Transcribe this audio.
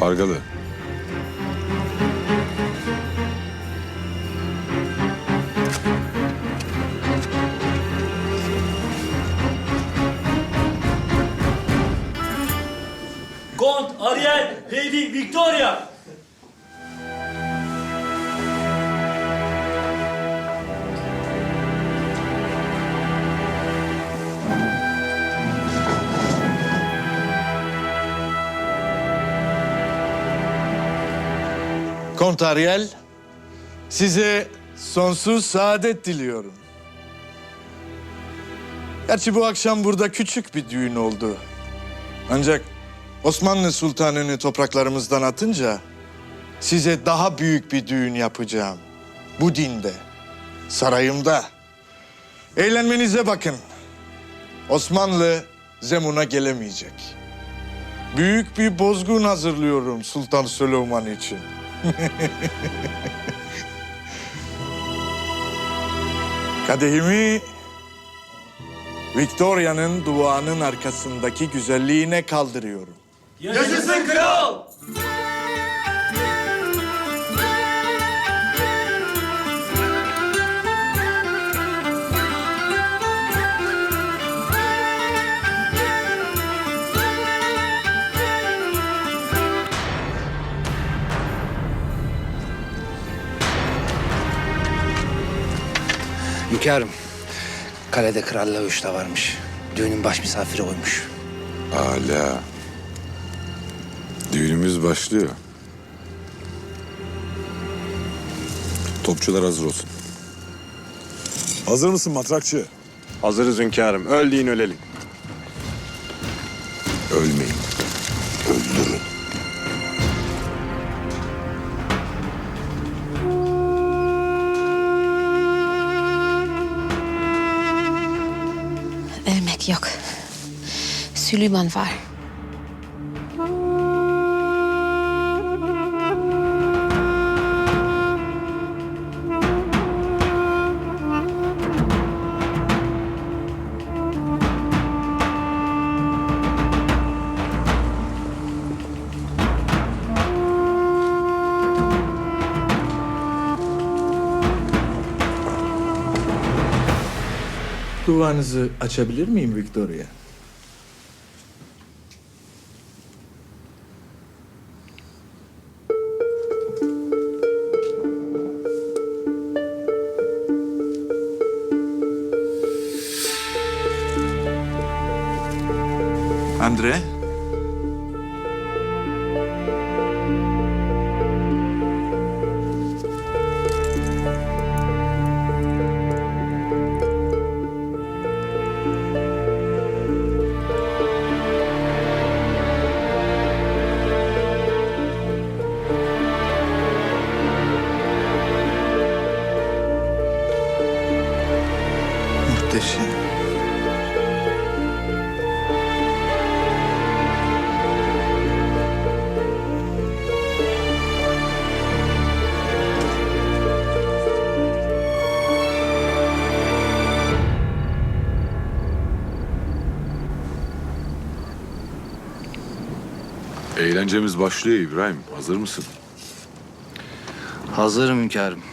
Kargalı. Kont, Ariel, Lady Victoria. Kont Ariel, size sonsuz saadet diliyorum. Gerçi bu akşam burada küçük bir düğün oldu. Ancak Osmanlı Sultanı'nı topraklarımızdan atınca size daha büyük bir düğün yapacağım. Bu dinde, sarayımda. Eğlenmenize bakın. Osmanlı Zemun'a gelemeyecek. Büyük bir bozgun hazırlıyorum Sultan Süleyman için. Kadehimi Victoria'nın duanın arkasındaki güzelliğine kaldırıyorum. Yaşasın kral. Hünkârım, kalede kralla uçta varmış. Düğünün baş misafiri oymuş. Hala. Düğünümüz başlıyor. Topçular hazır olsun. Hazır mısın matrakçı? Hazırız hünkârım. Öl deyin ölelim. Ölmek yok. Süleyman var. Duanızı açabilir miyim Victoria? Andre? Muhteşem. Eğlencemiz başlıyor İbrahim. Hazır mısın? Hazırım hünkârım.